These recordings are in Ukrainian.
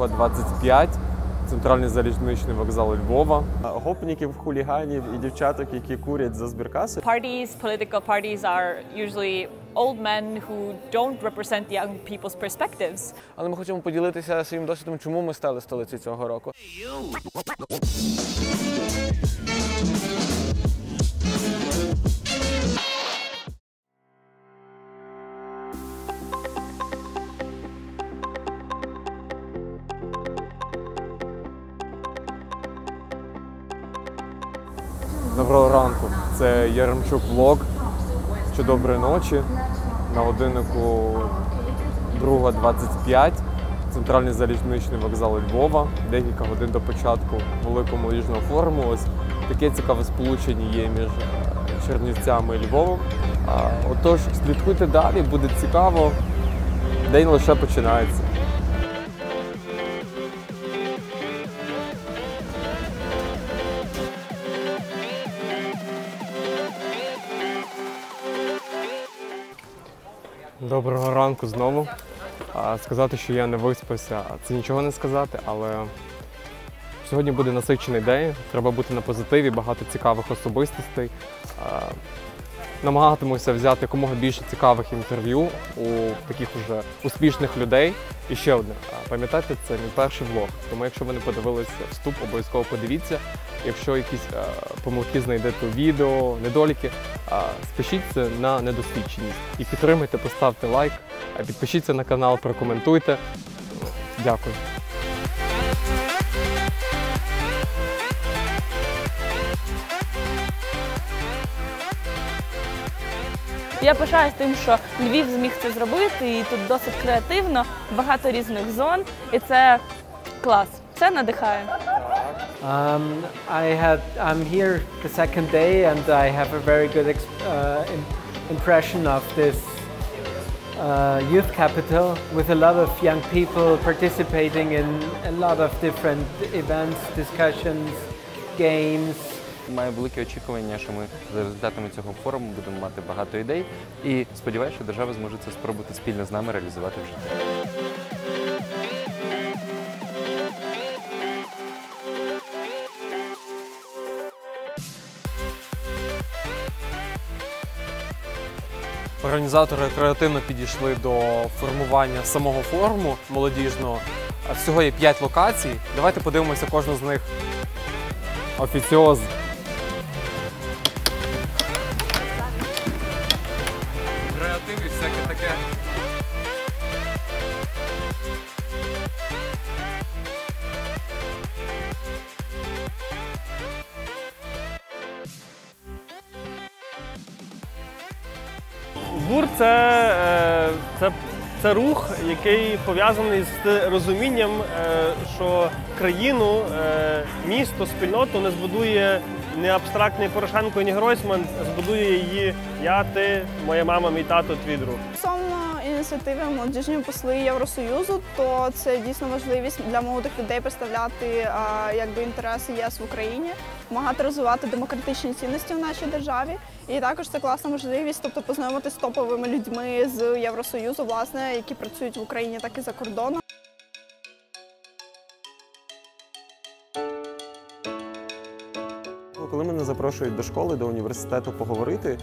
Друга 25, центральний залізничний вокзал Львова. Гопників, хуліганів і дівчаток, які курять за збіркаси. Parties, political parties are usually old men who don't represent young people's perspectives. Але ми хочемо поділитися своїм досвідом, чому ми стали столицею цього року. Доброго ранку. Це Яремчук Влог. Чи доброї ночі. На годиннику 2.25. Центральний залізничний вокзал Львова. Декілька годин до початку великого молодіжного форуму. Ось таке цікаве сполучення є між е, Чернівцями і Львовом. Отож, слідкуйте далі, буде цікаво. День лише починається. Доброго ранку знову. Сказати, що я не виспався, це нічого не сказати, але сьогодні буде насичений день. Треба бути на позитиві, багато цікавих особистостей. Намагатимуся взяти якомога більше цікавих інтерв'ю у таких уже успішних людей. І ще одне, пам'ятайте, це мій перший влог. Тому якщо ви не подивилися вступ, обов'язково подивіться. Якщо якісь е, помилки знайдете у відео, недоліки, а, спишіть на недосвідченість. І підтримайте, поставте лайк, підпишіться на канал, прокоментуйте. Дякую. Я пишаюсь тим, що Львів зміг це зробити, і тут досить креативно, багато різних зон, і це клас. Це надихає. Um, I had I'm here the second day and I have a very good ex- uh, im- impression of this uh, youth capital with a lot of young people participating in a lot of different events, discussions, games. Маю велике очікування, що ми за результатами цього форуму будемо мати багато ідей і сподіваюся, що держава зможе це спробувати спільно з нами реалізувати в житті. Організатори креативно підійшли до формування самого форуму молодіжного. Всього є 5 локацій. Давайте подивимося кожну з них. Офіціоз. Таке. Гурт це, е, це, це рух, який пов'язаний з розумінням, е, що країну, е, місто, спільноту не збудує не абстрактний Порошенко, ні Гройсман, збудує її я, ти, моя мама, мій тато, твій друг. Ініціативи молодіжні посли Євросоюзу, то це дійсно можливість для молодих людей представляти якби інтереси ЄС в Україні, допомагати розвивати демократичні цінності в нашій державі. І також це класна можливість, тобто познайомитися з топовими людьми з Євросоюзу, власне, які працюють в Україні, так і за кордоном. Коли мене запрошують до школи, до університету поговорити,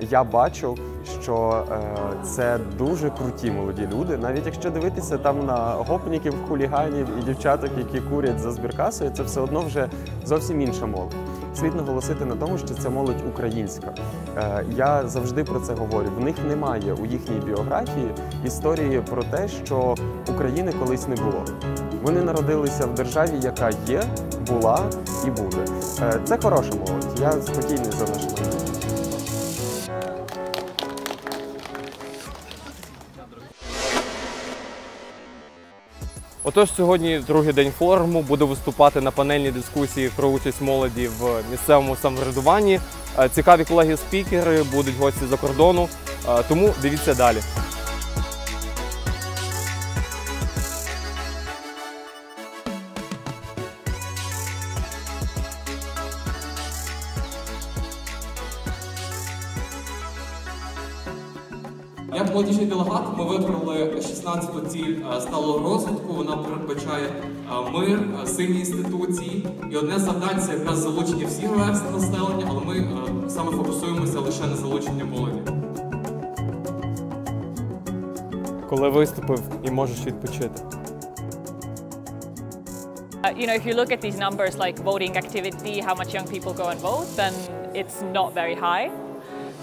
я бачу, що е, це дуже круті молоді люди. Навіть якщо дивитися там на гопників, хуліганів і дівчаток, які курять за збіркасою, це все одно вже зовсім інша молодь. Слід наголосити на тому, що це молодь українська. Е, я завжди про це говорю. В них немає у їхній біографії історії про те, що України колись не було. Вони народилися в державі, яка є, була і буде. Е, Це хороша молодь. Я спокійний за нашу молодь. Отож, сьогодні другий день форуму. Буду виступати на панельній дискусії про участь молоді в місцевому самоврядуванні. Е, Цікаві колеги-спікери, будуть гості за кордону. Е, Тому дивіться далі. Як молодіжний делегат ми вибрали 16-ту ціль е, сталого розвитку. Вона передбачає е, мир, е, сильні інституції. І одне з завдань це якраз залучення всіх верств населення, але ми саме фокусуємося лише на залученні молоді. Коли виступив і можеш відпочити. Uh, you know, if you look at these numbers like voting activity, how much young people go and vote, then it's not very high.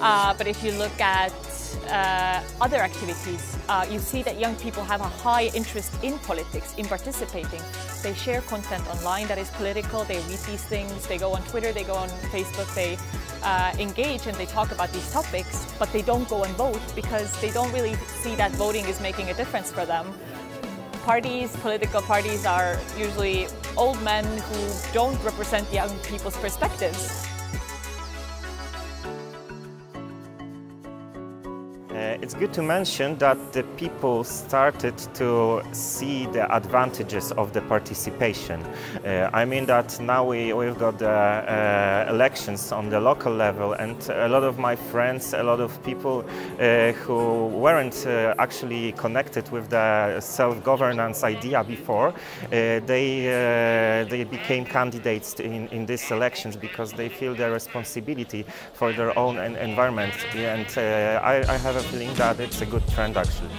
Uh, but if you look at uh, other activities, uh, you see that young people have a high interest in politics, in participating. They share content online that is political, they read these things, they go on Twitter, they go on Facebook, they uh, engage and they talk about these topics, but they don't go and vote because they don't really see that voting is making a difference for them parties, political parties are usually old men who don't represent young people's perspectives. It's good to mention that the people started to see the advantages of the participation. Uh, I mean that now we, we've got the uh, elections on the local level, and a lot of my friends, a lot of people uh, who weren't uh, actually connected with the self-governance idea before, uh, they, uh, they became candidates in, in these elections because they feel their responsibility for their own en- environment. And uh, I, I have a feeling that it's a good trend actually.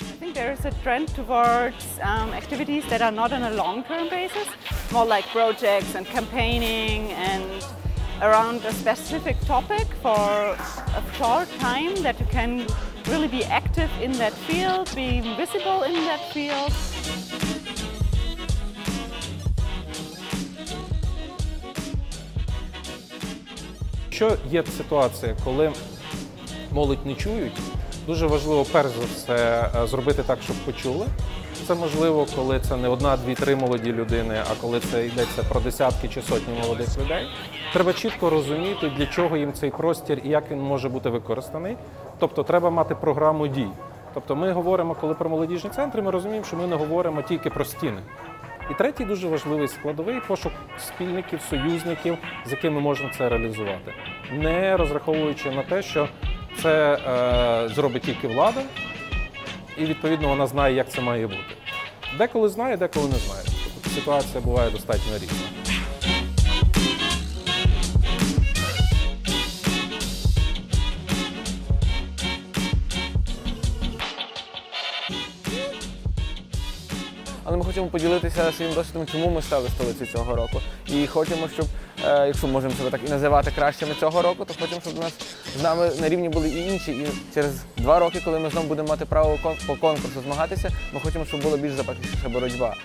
I think there is a trend towards um, activities that are not on a long-term basis, more like projects and campaigning and around a specific topic for a short time that you can really be active in that field, be visible in that field. Якщо є ситуація, коли молодь не чують, дуже важливо перш за все е, зробити так, щоб почули. Це можливо, коли це не одна, дві, три молоді людини, а коли це йдеться про десятки чи сотні молодих людей. Треба чітко розуміти, для чого їм цей простір і як він може бути використаний. Тобто треба мати програму дій. Тобто ми говоримо, коли про молодіжні центри, ми розуміємо, що ми не говоримо тільки про стіни. І третій дуже важливий складовий пошук спільників, союзників, з якими можна це реалізувати, не розраховуючи на те, що це е, зробить тільки влада, і відповідно вона знає, як це має бути. Деколи знає, деколи не знає. Ситуація буває достатньо різна. Хочемо поділитися своїм досвідом, чому ми стали столицею цього року. І хочемо, щоб, е, якщо можемо себе так і називати кращими цього року, то хочемо, щоб у нас з нами на рівні були і інші. І через два роки, коли ми знову будемо мати право по конкурсу змагатися, ми хочемо, щоб була більш запекліша боротьба.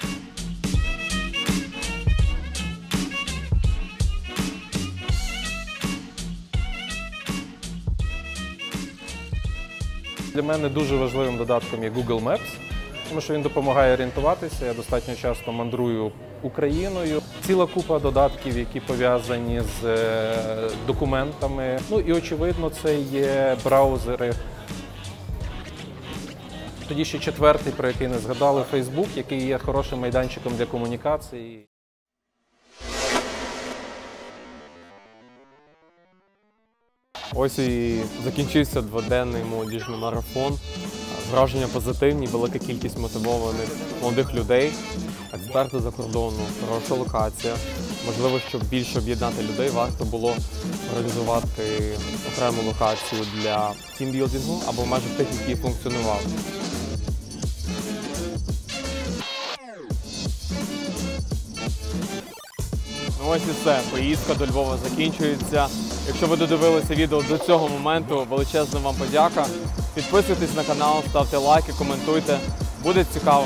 Для мене дуже важливим додатком є Google Maps, тому що він допомагає орієнтуватися. Я достатньо часто мандрую Україною. Ціла купа додатків, які пов'язані з е, документами. Ну і очевидно, це є браузери. Тоді ще четвертий, про який не згадали, Facebook, який є хорошим майданчиком для комунікації. Ось і закінчився дводенний молодіжний марафон. Враження позитивні, велика кількість мотивованих молодих людей, експерти за кордону, хороша локація. Можливо, щоб більше об'єднати людей, варто було організувати окрему локацію для тімбілдингу або в межах тих, які функціонували. Ну ось і все. Поїздка до Львова закінчується. Якщо ви додивилися відео до цього моменту, величезна вам подяка. Підписуйтесь на канал, ставте лайки, коментуйте. Буде цікаво.